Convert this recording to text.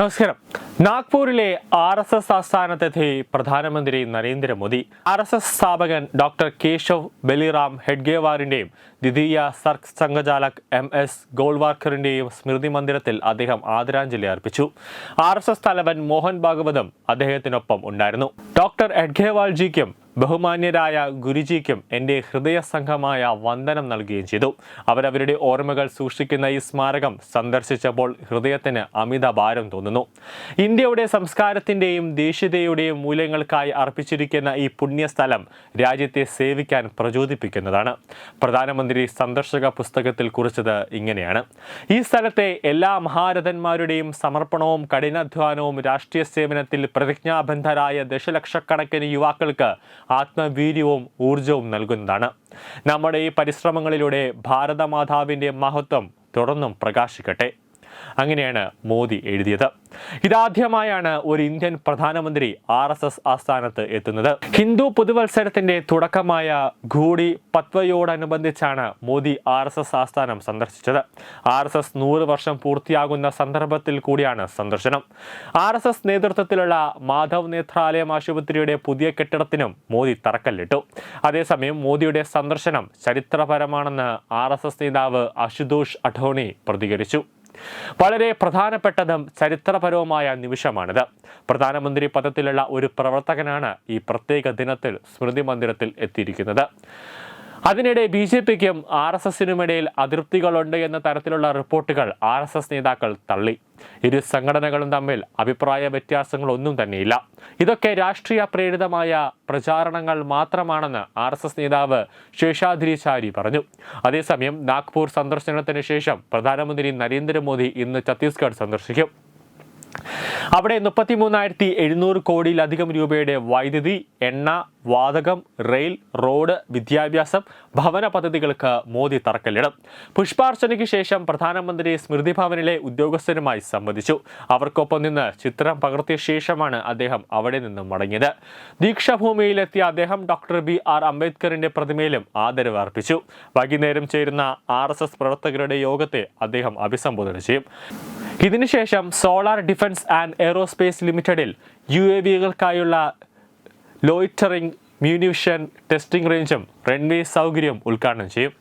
നമസ്കാരം. നാഗ്പൂരിലെ R S S ആസ്ഥാനത്തെത്തി പ്രധാനമന്ത്രി നരേന്ദ്രമോദി. ആർ എസ് എസ് സ്ഥാപകൻ ഡോക്ടർ കേശവ് ബലിറാം ഹെഡ്ഗേവാറിന്റെയും ദ്വിതീയ സർക് സംഘചാലക് എം എസ് ഗോൾവാർക്കറിന്റെയും സ്മൃതി മന്ദിരത്തിൽ അദ്ദേഹം ആദരാഞ്ജലി അർപ്പിച്ചു. ആർ എസ് എസ് തലവൻ മോഹൻ ഭാഗവതം അദ്ദേഹത്തിനൊപ്പം ഉണ്ടായിരുന്നു. ഡോക്ടർ എഡ്ഗേവാൾജിക്കും ബഹുമാന്യരായ ഗുരുജിക്കും എന്റെ ഹൃദയസംഘമായ വന്ദനം നൽകുകയും ചെയ്തു. അവരവരുടെ ഓർമ്മകൾ സൂക്ഷിക്കുന്ന ഈ സ്മാരകം സന്ദർശിച്ചപ്പോൾ ഹൃദയത്തിന് അമിത ഭാരം തോന്നുന്നു. ഇന്ത്യയുടെ സംസ്കാരത്തിന്റെയും ദേശീയതയുടെയും മൂല്യങ്ങൾക്കായി അർപ്പിച്ചിരിക്കുന്ന ഈ പുണ്യസ്ഥലം രാജ്യത്തെ സേവിക്കാൻ പ്രചോദിപ്പിക്കുന്നതാണ്. പ്രധാനമന്ത്രി സന്ദർശക പുസ്തകത്തിൽ കുറിച്ചത് ഇങ്ങനെയാണ്. ഈ സ്ഥലത്തെ എല്ലാ മഹാരഥന്മാരുടെയും സമർപ്പണവും കഠിനാധ്വാനവും രാഷ്ട്രീയ സേവനത്തിൽ പ്രതിജ്ഞാബദ്ധരായ ദശലക്ഷക്കണക്കിന് യുവാക്കൾക്ക് ആത്മവീര്യവും ഊർജവും നൽകുന്നതാണ്. നമ്മുടെ ഈ പരിശ്രമങ്ങളിലൂടെ ഭാരതമാതാവിന്റെ മഹത്വം തുടർന്നും പ്രകാശിക്കട്ടെ. അങ്ങനെയാണ് മോദി എഴുതിയത്. ഇതാദ്യമായാണ് ഒരു ഇന്ത്യൻ പ്രധാനമന്ത്രി ആർ എസ് എസ് ആസ്ഥാനത്ത് എത്തുന്നത്. ഹിന്ദു പുതുവത്സരത്തിന്റെ തുടക്കമായ ഘൂടി പത്വയോടനുബന്ധിച്ചാണ് മോദി ആർ എസ് എസ് ആസ്ഥാനം സന്ദർശിച്ചത്. ആർ എസ് എസ് നൂറ് വർഷം പൂർത്തിയാകുന്ന സന്ദർഭത്തിൽ കൂടിയാണ് സന്ദർശനം. ആർ എസ് എസ് നേതൃത്വത്തിലുള്ള മാധവ് നേത്രാലയം ആശുപത്രിയുടെ പുതിയ കെട്ടിടത്തിനും മോദി തറക്കല്ലിട്ടു. അതേസമയം മോദിയുടെ സന്ദർശനം ചരിത്രപരമാണെന്ന് ആർ എസ് എസ് നേതാവ് അശുതോഷ് അഠോണി പ്രതികരിച്ചു. വളരെ പ്രധാനപ്പെട്ടതും ചരിത്രപരവുമായ നിമിഷമാണിത്. പ്രധാനമന്ത്രി പദത്തിലുള്ള ഒരു പ്രവർത്തകനാണ് ഈ പ്രത്യേക ദിനത്തിൽ സ്മൃതി മന്ദിരത്തിൽ എത്തിയിരിക്കുന്നത്. അതിനിടെ ബി ജെ പിക്കും ആർ എസ് എസിനുമിടയിൽ അതിർത്തികളുണ്ട് എന്ന തരത്തിലുള്ള റിപ്പോർട്ടുകൾ ആർ എസ് എസ് നേതാക്കൾ തള്ളി. ഇരു സംഘടനകളും തമ്മിൽ അഭിപ്രായ വ്യത്യാസങ്ങളൊന്നും തന്നെയില്ല. ഇതൊക്കെ രാഷ്ട്രീയ പ്രേരിതമായ പ്രചാരണങ്ങൾ മാത്രമാണെന്ന് ആർ എസ് എസ് നേതാവ് ശേഷാദ്രിചാരി പറഞ്ഞു. അതേസമയം നാഗ്പൂർ സന്ദർശനത്തിന് ശേഷം പ്രധാനമന്ത്രി നരേന്ദ്രമോദി ഇന്ന് ഛത്തീസ്ഗഡ് സന്ദർശിക്കും. അവിടെ മുപ്പത്തി മൂന്നായിരത്തി എഴുന്നൂറ് കോടിയിലധികം രൂപയുടെ വൈദ്യുതി എണ്ണ വാതകം റെയിൽ റോഡ് വിദ്യാഭ്യാസം ഭവന പദ്ധതികൾക്ക് മോദി തറക്കല്ലിടും. പുഷ്പാർച്ചനയ്ക്ക് ശേഷം പ്രധാനമന്ത്രി സ്മൃതി ഭവനിലെ ഉദ്യോഗസ്ഥരുമായി സംവദിച്ചു. അവർക്കൊപ്പം നിന്ന് ചിത്രം പകർത്തിയ ശേഷമാണ് അദ്ദേഹം അവിടെ നിന്നും മടങ്ങിയത്. ദീക്ഷാഭൂമിയിലെത്തിയ അദ്ദേഹം ഡോക്ടർ ബി ആർ അംബേദ്കറിന്റെ പ്രതിമയിലും ആദരവ് അർപ്പിച്ചു. വൈകുന്നേരം ചേരുന്ന ആർ പ്രവർത്തകരുടെ യോഗത്തെ അദ്ദേഹം അഭിസംബോധന ചെയ്യും. ഇതിനുശേഷം സോളാർ ഡിഫൻസ് ആൻഡ് എയ്റോസ്പേസ് ലിമിറ്റഡിൽ യു എ വികൾക്കായുള്ള ലോയിറ്ററിംഗ് മ്യൂണിവിഷൻ ടെസ്റ്റിംഗ് റേഞ്ചും റൺവേ സൗകര്യവും ഉദ്ഘാടനം ചെയ്യും.